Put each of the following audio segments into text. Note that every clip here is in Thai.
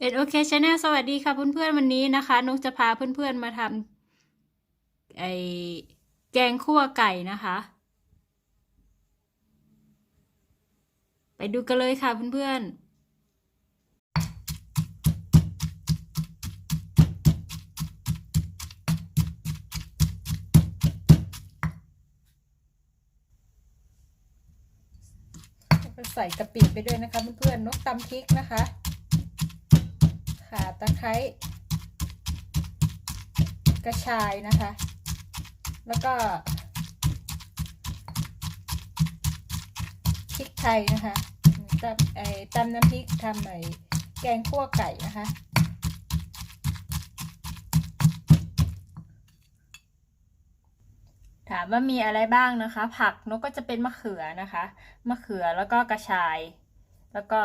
เอ็ดโอเคชาแนลสวัสดีค่ะเพื่อนๆวันนี้นะคะนุกจะพาเพื่อนๆมาทำไอแกงคั่วไก่นะคะ ไปดูกันเลยค่ะเพื่อนๆใส่กะปิไปด้วยนะคะเพื่อนๆนกตำพริกนะคะ ข่าตะไคร้กระชายนะคะ แล้วก็พริกไทยนะคะตำไอ้ตำน้ำพริกทำไอ้แกงคั่วไก่นะคะ ถามว่ามีอะไรบ้างนะคะ ผักนกก็จะเป็นมะเขือนะคะ มะเขือแล้วก็กระชาย แล้วก็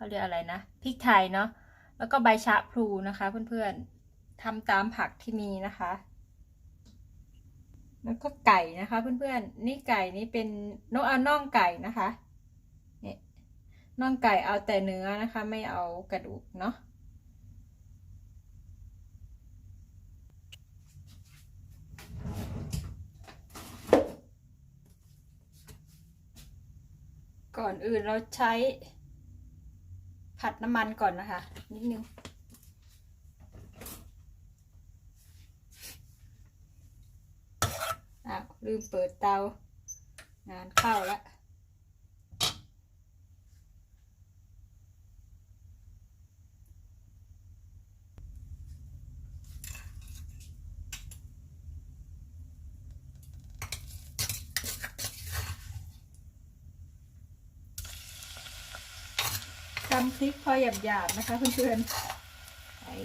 เขาเรียกอะไรนะพริกไทยเนาะแล้วก็ใบชะพลูนะคะ เพื่อนๆทำตามผักที่มีนะคะแล้วก็ไก่นะคะ เพื่อนๆนี่ไก่นี่เป็นนกเอาน่องไก่นะคะเนี่ยน่องไก่เอาแต่เนื้อนะคะ ไม่เอากระดูกเนาะก่อนอื่นเราใช้ ผัดน้ำมันก่อนนะคะ นิดนึง อ้าว ลืมเปิดเตางานเข้าแล้วำพริกพอหยาบๆนะคะเพื่อนๆไอ้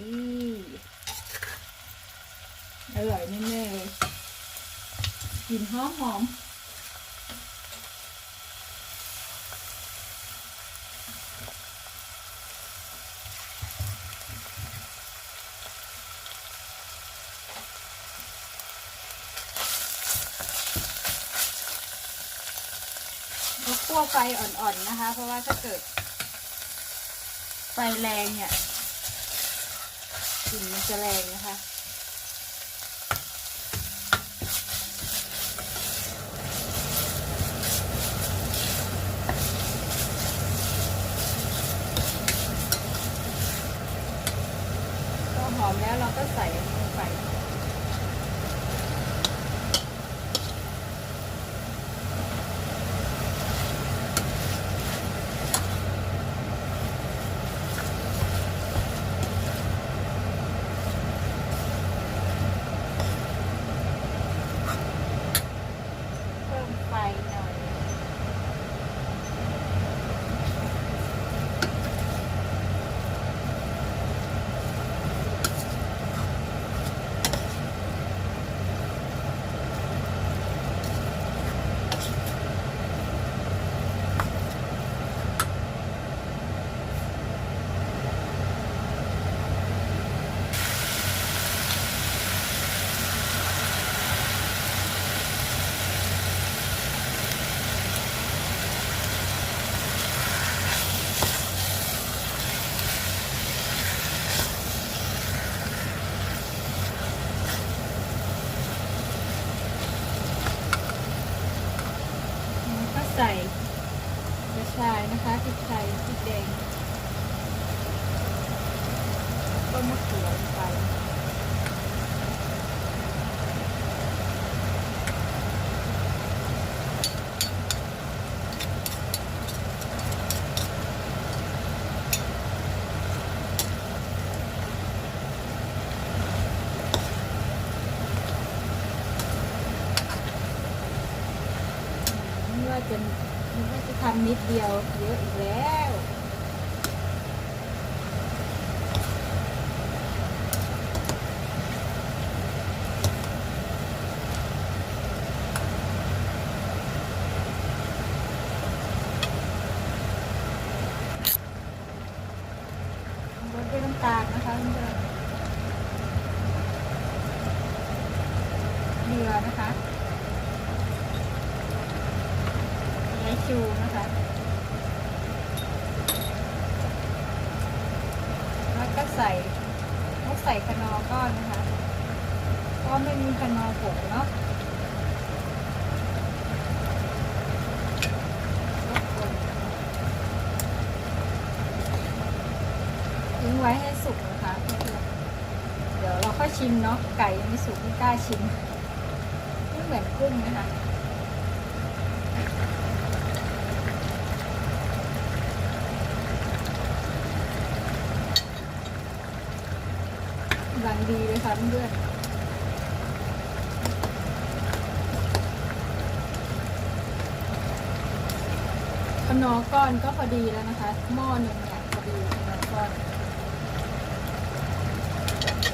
อร่อยแน่ๆเลยกลิ่นหอมหอมเราคั่วไฟอ่อนๆนะคะ เพราะว่าถ้าเกิด ไฟแรงเนี่ยกลิ่นมันจะแรงนะคะก็หอมแล้วเราก็ใส่ลงไป เพิ่มไฟหน่อย แล้วก็ใส่กระชายนะคะพริกไทยพริกแดง ต้นมะเขือลงไปว่าจะว่าจะทำนิดเดียวเยอะอีกแล้ว รสด้วยน้ำตาลนะคะเพื่อนเกลือนะคะไอชูนะคะ แล้วก็ใส่นกใส่คนอก้อนนะคะ เพราะไม่มีคนอผงเนาะรบกวนทิ้งไว้ให้สุกนะคะเพื่อนๆเดี๋ยวเราค่อย ชิมเนาะไก่ยังไม่สุกไม่กล้าชิมไม่เหมือนกุ้งนะคะกำลังดีเลยค่ะเพื่อนขนอก้อนก็พอดีแล้วนะคะ หม้อหนึ่งเนี่ยพอดีขนอก้อน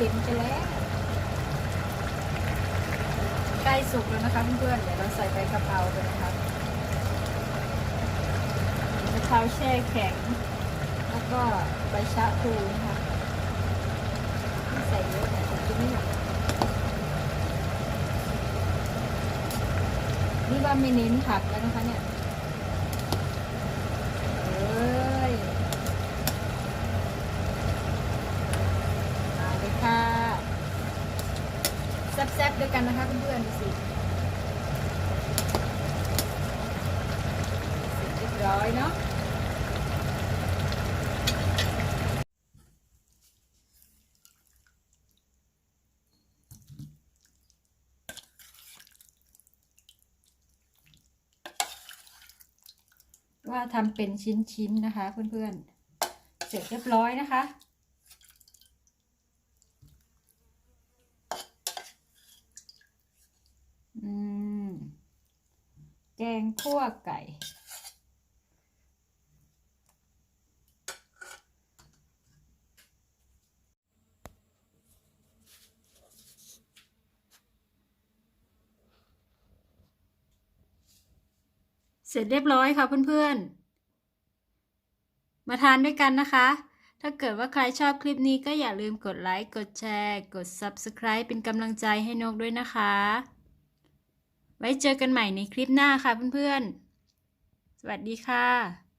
ค็มไปแล้วใกล้สุกแล้วนะคะเพื่อนๆเดี๋ยวเราใส่ใบกะเพราไปนะคะกะเพราแช่แข็ง แล้วก็ใบชะพลูนะคะไม่ใส่เยอะแต่ผมกินไม่หมดนี่ว่าไม่เน้นผักแล้วนะคะเนี่ยเอ้ยมาเลยค่ะ แซ่บๆด้วยกันนะคะเพื่อนๆดูสิเสร็จเรียบร้อยเนาะว่าทำเป็นชิ้นๆนะคะเพื่อนๆ เสร็จเรียบร้อยนะคะ แกงคั่วไก่ เสร็จเรียบร้อยค่ะเพื่อนๆ มาทานด้วยกันนะคะ ถ้าเกิดว่าใครชอบคลิปนี้ก็อย่าลืมกดไลค์ กดแชร์ กด Subscribe เป็นกำลังใจให้นกด้วยนะคะ ไว้เจอกันใหม่ในคลิปหน้าค่ะเพื่อนๆ สวัสดีค่ะ